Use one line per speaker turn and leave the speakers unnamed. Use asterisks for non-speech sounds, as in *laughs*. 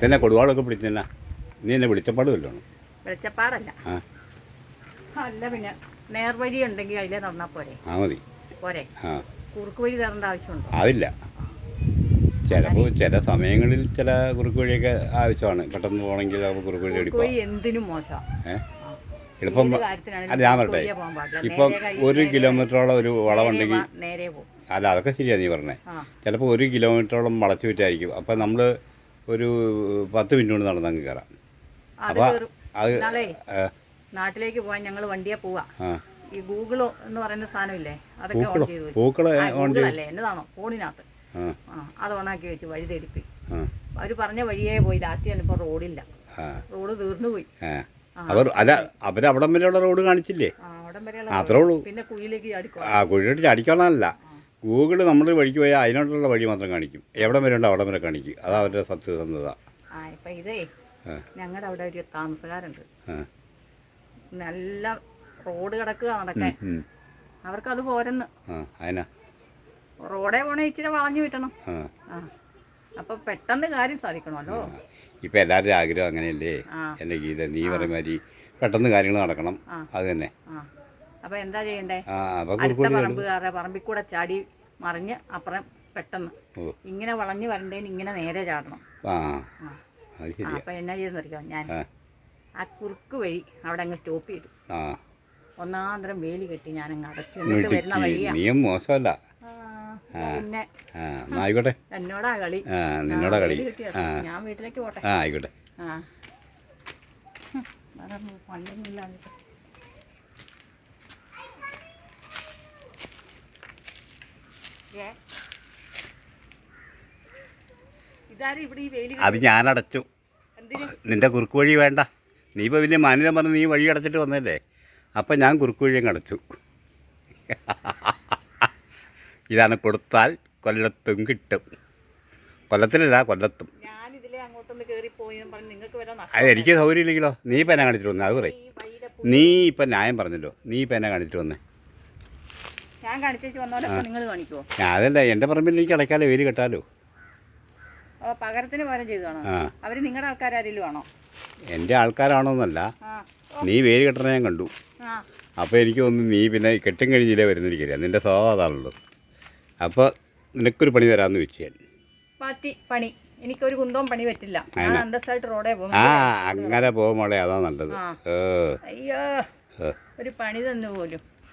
പിന്നെ കൊടുവാളൊക്കെ പിടിച്ചെന്നാ. നീ എന്നെ വിളിച്ചപ്പാടുമല്ലോ
വെളിച്ചപ്പാടല്ല.
ആ.
അല്ല പിന്നെ നേർവഴി ഉണ്ടെങ്കിൽ അതിലേ നടന്നാ പോരെ?
ആ മതി.
പോരെ? കുറുക്ക് വഴി തരേണ്ട ആവശ്യമുണ്ടോ?
അതില്ല. ചിലപ്പോൾ ചില സമയങ്ങളിൽ ചില കുറുക്കുവഴിയൊക്കെ ആവശ്യമാണ്. പെട്ടെന്ന് പോകണമെങ്കിൽ കുറുക്ക് വഴി
കുറുക്ക് എന്തിനും മോശം.
ഏ? എളുപ്പം
ഏത്
ഞാൻ
പാടില്ല.
ഇപ്പം ഒരു കിലോമീറ്ററോളം ഒരു വളവുണ്ടെങ്കിൽ അല്ല അതൊക്കെ ശരിയാണ് നീ പറഞ്ഞേ. ചിലപ്പോൾ ഒരു കിലോമീറ്ററോളം വളച്ചു വിറ്റായിരിക്കും. അപ്പം നമ്മൾ ഒരു പത്ത് മിനിറ്റ് കൊണ്ട് നടന്നങ്ങ് കയറാം അപ്പോൾ അത്
നാട്ടിലേക്ക് പോകാൻ ഞങ്ങൾ വണ്ടിയാ പോവാ. ഈ ഗൂഗിളോ എന്ന് പറയുന്ന സാധനമില്ലേ അതൊക്കെ ഓൺ ചെയ്തു വെച്ചു. അല്ലേ? എന്നതാണോ? ഫോണിനകത്ത്. അത് ഓണാക്കി വെച്ച് വഴി തെടിപ്പോയി.
ആ.
അവർ പറഞ്ഞ വഴിയേ പോയി. ലാസ്റ്റ് ഞാനിപ്പോൾ റോഡില്ല. റോഡ് തീർന്നു പോയി.
അവർ അല്ല അവരവിടം വരെയുള്ള റോഡ് കാണിച്ചില്ലേ? അത്രേ ഉള്ളൂ. ആ കുഴിയിലേക്ക് അടിക്കണമല്ല ഗൂഗിൾ നമ്മൾ വഴിക്ക് പോയാൽ അതിനോട്ടുള്ള വഴി മാത്രം കാണിക്കും. എവിടം വരെ ഉണ്ടോ അവിടം വരെ കാണിക്കും. അതാ അവരുടെ സത്യസന്ധത
ഇതേ ഞങ്ങളുടെ അവിടെ ഒരു താമസക്കാരുണ്ട്. നല്ല റോഡ് കിടക്കുക നടക്കാൻ. അവർക്കത് പോരെന്ന്. റോഡേ പോണേ ഇച്ചിരി വളഞ്ഞു വിട്ടണം.
ആ.
അപ്പം പെട്ടെന്ന് കാര്യം സാധിക്കണമല്ലോ.
ഇപ്പൊ എല്ലാവരുടെയും ആഗ്രഹം അങ്ങനെയല്ലേ? എന്റെ ഗീത നീ പറഞ്ഞ മാതിരി പെട്ടെന്ന് കാര്യങ്ങൾ നടക്കണം. അത് തന്നെ.
അപ്പൊ എന്താ ചെയ്യണ്ടേ? അടുത്ത പറമ്പുകാരുടെ പറമ്പിൽ കൂടെ ചാടി മറിഞ്ഞ് അപ്പുറം പെട്ടെന്ന്. ഇങ്ങനെ വളഞ്ഞു വരണ്ടേന് ഇങ്ങനെ നേരെ ചാടണം. അപ്പൊ എന്നാ ചെയ്തെന്നറിയോ ഞാൻ
ആ.
കുറുക്ക് വഴി അവിടെ അങ്ങ് സ്റ്റോപ്പ് ചെയ്തു. ഒന്നാന്തരം വേലി കെട്ടി ഞാൻ അങ്ങ് അടച്ചു വരുന്ന
ഇടുക്കി
വഴിയാ.
നീയും മോശമല്ല.
ആ,
ആയിക്കോട്ടെ. *laughs*
എന്നോടാ കളി.
ആ നിന്നോടാ കളി. ആ.
ഞാൻ വീട്ടിലേക്ക് പോട്ടെ.
ആ ആയിക്കോട്ടെ.
ആ. ഹും, വേറെ പണ്ടൊന്നുമില്ല ഇതാരും ഇവിടെ ഈ
അത്
ഞാനടച്ചു.
നിന്റെ കുറുക്ക് വഴി വേണ്ട. നീ ഇപ്പോൾ വലിയ മാന്യത പറഞ്ഞ് നീ വഴി അടച്ചിട്ട് വന്നല്ലേ അപ്പം ഞാൻ കുറുക്ക് വഴി അങ്ങ് അടച്ചു. *laughs* ഇതാണ് കൊടുത്താൽ കൊല്ലത്തും കിട്ടും. കൊല്ലത്തിലല്ല കൊല്ലത്തും. അത് എനിക്ക് സൗകര്യമില്ലെങ്കിലോ? നീ ഇപ്പം എന്നെ കാണിച്ചിട്ട് വന്നേ അത് പറയും. നീ ഇപ്പം ന്യായം പറഞ്ഞല്ലോ. നീ ഇപ്പം എന്നെ കാണിച്ചിട്ട് വന്നേ.
ഞാൻ നിങ്ങൾ കാണിക്കുമോ
അതല്ല എന്റെ പറമ്പിൽ എനിക്ക് അടയ്ക്കാലോ വേര് കെട്ടാലോ.
പകരത്തിന് പകരം ചെയ്തതാണോ അവർ നിങ്ങളുടെ ആൾക്കാരാരെങ്കിലും ആണോ
എന്റെ ആൾക്കാരാണോന്നല്ല. നീ വേര് കെട്ടണ ഞാൻ കണ്ടു. അപ്പോൾ എനിക്ക് തോന്നുന്നു നീ പിന്നെ കെട്ടും കഴിഞ്ഞില്ലേ വരുന്നിരിക്കില്ല? നിന്റെ സ്വഭാവം അതാണല്ലോ. അപ്പോൾ നിനക്കൊരു പണി തരാമെന്ന് വെച്ച് ഞാൻ.
പാറ്റി പണി. എനിക്കൊരു കുന്തവും പണി പറ്റില്ല. ഞാൻ അന്തസ്സായിട്ട് റോഡേ പോകും
ആ അങ്ങനെ പോകുമ്പോളെ അതാ നല്ലത്.
അയ്യോ. ഒരു പണി തന്നു പോലും